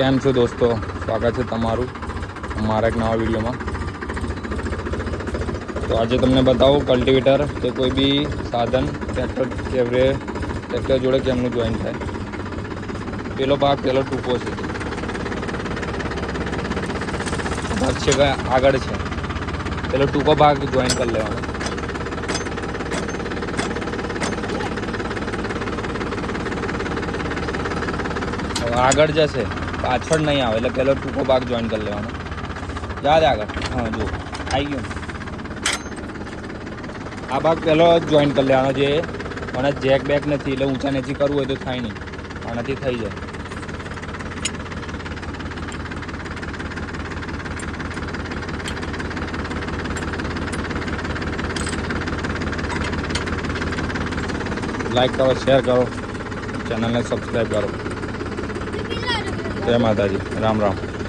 કેમ છો દોસ્તો? સ્વાગત છે તમારું મારા એક નવા વિડીયોમાં. તો આજે તમને બતાવું કલ્ટિવેટર કે કોઈ બી સાધન ટ્રેક્ટર કેવરે ટ્રેક્ટર જોડે કેમનું જોઈન થાય. પેલો ભાગ, પેલો ટૂંકો છે. ભાગ છે કે આગળ છે. પેલો ટૂંકો ભાગ જોઈન કરી લેવાનો. આગળ જશે. પાછળ નહીં આવે, એટલે પહેલો ટૂંકો ભાગ જોઈન કરી લેવાનો. યાદ આગળ. હા જો આવી ગયું. આ ભાગ પહેલો જોઈન કરી લેવાનો જે મને જેક બેક નથી, એટલે ઊંચા નીચી કરવું હોય તો થાય નહીં. આનાથી થઈ જાય. લાઈક કરો શેર કરો. ચેનલને સબસ્ક્રાઈબ કરો. જય માતાજી. રામ રામ.